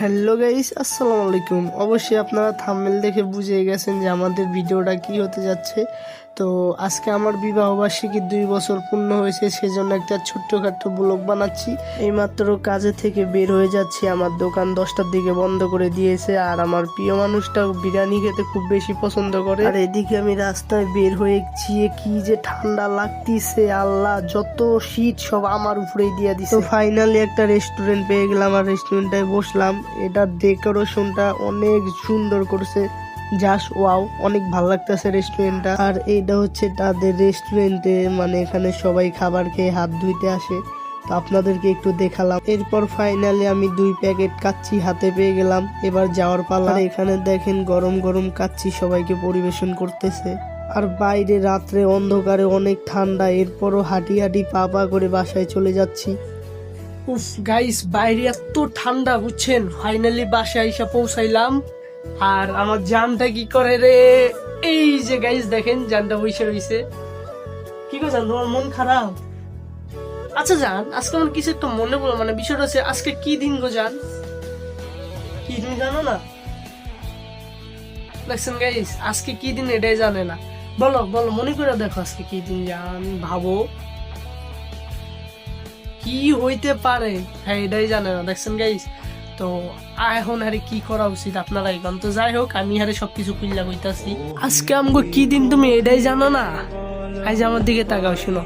Hello guys, আসসালামু আলাইকুম। অবশ্যই আপনারা থামমেল দেখে বুঝে গেছেন যে আমাদের ভিডিওটা কি হতে যাচ্ছে। তো আজকে আমার বিবাহ বার্ষিকী দুই বছর পূর্ণ হয়েছে, সেজন্য একটা ছোট্টখাট্ট ব্লগ বানাচ্ছি। এইমাত্র কাজে থেকে বের হয়ে যাচ্ছি, আমার দোকান দশটার দিকে বন্ধ করে দিয়েছে, আর আমার প্রিয় মানুষটাও বিরিয়ানি খেতে খুব বেশি পছন্দ করে। আর এদিকে আমি রাস্তায় বের হয়েছি কি যে ঠান্ডা লাগতিছে, আল্লাহ, যত শীত সব আমার উপরেই দিয়ে দিছে। তো ফাইনালি একটা রেস্টুরেন্ট পেয়ে গেলাম, আর রেস্টুরেন্টটায় বসলাম। এটার ডেকোরেশনটা অনেক সুন্দর করছে। জাস্ট ওয়াও, অনেক ভালো লাগতেছে রেস্টুরেন্টটা আর এইটা হচ্ছে তাদের রেস্টুরেন্টে মানে এখানে সবাই খাবার খেয়ে হাত ধুইতে আসে। তো আপনাদেরকে একটু দেখালাম। এরপর ফাইনালি আমি দুই প্যাকেট কাচ্চি হাতে পেয়ে গেলাম। এবার যাওয়ার পালা। এখানে দেখেন গরম গরম কাচ্চি সবাইকে পরিবেশন করতেছে। আর বাইরে রাত্রে অন্ধকারে অনেক ঠান্ডা। এরপরও হাঁটি হাঁটি পা পা করে বাসায় চলে যাচ্ছি। উফ গাইস বাইরে এত ঠান্ডা, বুঝছেন? ফাইনালি বাসায় এসে পৌঁছাইলাম। আর আমার জানটা কি করে রে? এই যে গাইস দেখেন জানটা বসে রইছে। কি গো জান, তোমার মন খারাপ? আচ্ছা জান, আজকে আমার কিছু একটা মনে পড়ল মানে বিষয়টা হচ্ছে আজকে কি দিন গো জান? কি তুমি জানো না? দেখছেন গাইস আজকে কি দিন এটাই জানে না। বলো বলো, মনে করে দেখো আজকে কি দিন জান, ভাবো। কি হইতে পারে? হ্যাঁ এটাই জানে না। দেখছেন গাইস তো এখন আরে কি করা উচিত আপনারা এখন? তো যাই হোক, আমি হারে সবকিছু খুললা কইতাছি। আজকে আমগো কি দিন তুমি এটাই জানো না? আজ আমার দিকে তাকাও, শুনো।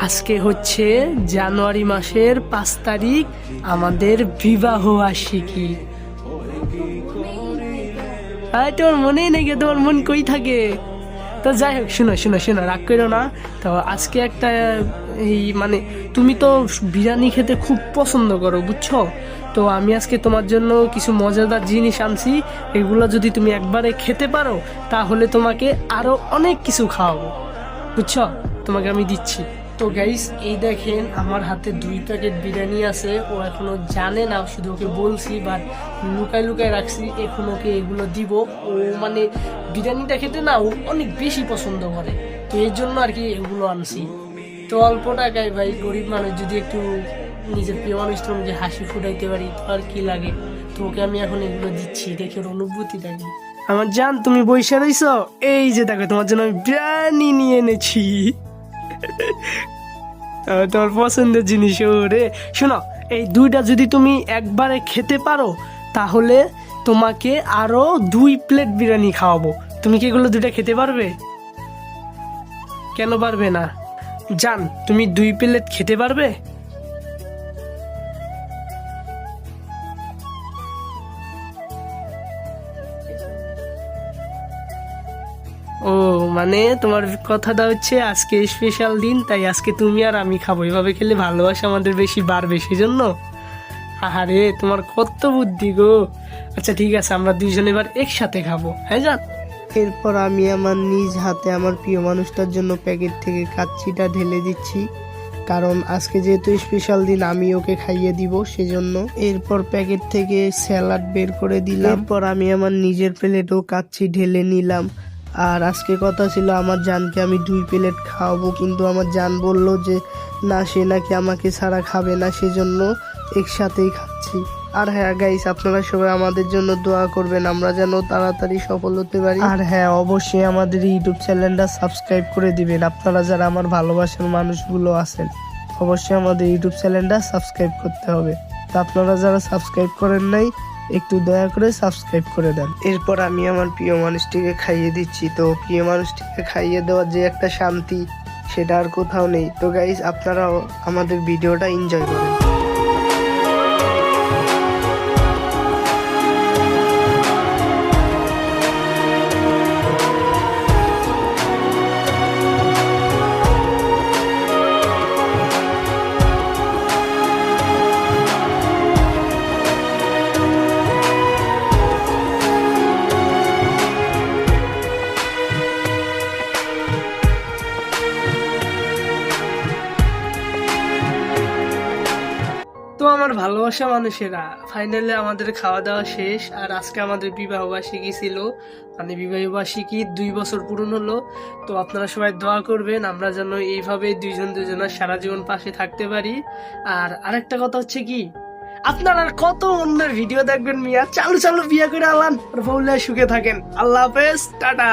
আজকে হচ্ছে জানুয়ারি মাসের পাঁচ তারিখ আমাদের বিবাহ আরে, তোমার মনেই নেই তোমার মন কই থাকে? তো যাই হোক, শোনো শোনো, শুনো, রাগ করো না। তো আজকে একটা এই মানে তুমি তো বিরিয়ানি খেতে খুব পছন্দ করো, বুঝছ? তো আমি আজকে তোমার জন্য কিছু মজাদার জিনিস আনছি। এগুলো যদি তুমি একবারে খেতে পারো, তাহলে তোমাকে আরও অনেক কিছু খাওয়াবো। বুঝছ? তোমাকে আমি দিচ্ছি। তো গাইস এই দেখেন আমার হাতে দুই প্যাকেট বিরিয়ানি আছে। ও এখনও জানে না, শুধু ওকে বলছি বাট লুকায় লুকায় রাখছি, এখন ওকে এগুলো দিব। ও মানে বিরিয়ানিটা খেতে না, ও অনেক বেশি পছন্দ করে। তো এর জন্য আর কি এগুলো আনছি। তো অল্প টাকায় ভাই, গরিব মানুষ, যদি একটু নিজের প্রিয় মধ্যে হাসি ফুটাইতে পারি, তো আর কি লাগে? তো ওকে আমি এখন এগুলো দিচ্ছি, দেখে ওর অনুভূতি দেখি। আমার জান, তুমি বৈশা রইছ? এই যে দেখো, তোমার জন্য আমি বিরিয়ানি নিয়ে এনেছি। তোমার পছন্দের জিনিস রে শোনো, এই দুইটা যদি তুমি একবারে খেতে পারো, তাহলে তোমাকে আরও দুই প্লেট বিরিয়ানি খাওয়াবো। তুমি কি এগুলো দুইটা খেতে পারবে? কেন পারবে না? জান, তুমি দুই প্লেট খেতে পারবে? ও মানে তোমার কথাটা হচ্ছে আজকে স্পেশাল দিন, তাই আজকে তুমি আর আমি খাব। এভাবে খেলে ভালোবাসা আমাদের বেশি বাড়বে, সেজন্য? আরে তোমার কত বুদ্ধি গো। আচ্ছা ঠিক আছে, আমরা দুইজন এবার একসাথে খাব হ্যাঁ জান? এরপর আমি আমার নিজ হাতে আমার প্রিয় মানুষটার জন্য প্যাকেট থেকে কাচ্চিটা ঢেলে দিচ্ছি। কারণ আজকে যেহেতু স্পেশাল দিন, আমি ওকে খাইয়ে দিব, সেজন্য। এরপর প্যাকেট থেকে স্যালাড বের করে দিলাম। এরপর আমি আমার নিজের প্লেটও কাচ্চি ঢেলে নিলাম। আর আজকে কথা ছিল আমার জানকে আমি দুই প্লেট খাওয়াবো, কিন্তু আমার জান বলল যে, না, সে নাকি আমাকে ছাড়া খাবে না, সেজন্য একসাথেই খাচ্ছি। আর হ্যাঁ গাইস আপনারা সবাই আমাদের জন্য দোয়া করবেন, আমরা যেন তাড়াতাড়ি সফল হতে পারি। আর হ্যাঁ অবশ্যই আমাদের ইউটিউব চ্যানেলটা সাবস্ক্রাইব করে দিবেন, আপনারা যারা আমার ভালোবাসার মানুষগুলো আছেন, অবশ্যই আমাদের ইউটিউব চ্যানেলটা সাবস্ক্রাইব করতে হবে। তো আপনারা যারা সাবস্ক্রাইব করেন নাই একটু দয়া করে সাবস্ক্রাইব করে দেন। এরপর আমি আমার প্রিয় মানুষটিকে খাইয়ে দিচ্ছি। তো প্রিয় মানুষটিকে খাইয়ে দেওয়ার যে একটা শান্তি, সেটা আর কোথাও নেই। তো গাইজ আপনারাও আমাদের ভিডিওটা এনজয় করেন। তো আমার ভালোবাসা মানুষেরা। ফাইনালি আমাদের খাওয়া দাওয়া শেষ, আর আজকে আমাদের বিবাহ বার্ষিকী ছিল। মানে বিবাহ বার্ষিকী দুই বছর পূরণ হলো। তো আপনারা সবাই দোয়া করবেন, আমরা যেন এইভাবে দুইজন দুজনের সারা জীবন পাশে থাকতে পারি। আর আরেকটা কথা হচ্ছে কি, আপনারা আর কত অন্যের ভিডিও দেখবেন মিয়া? চালু চালু বিয়ে করে আলান, আর সুখে থাকেন। আল্লাহ হাফেজ, টাটা।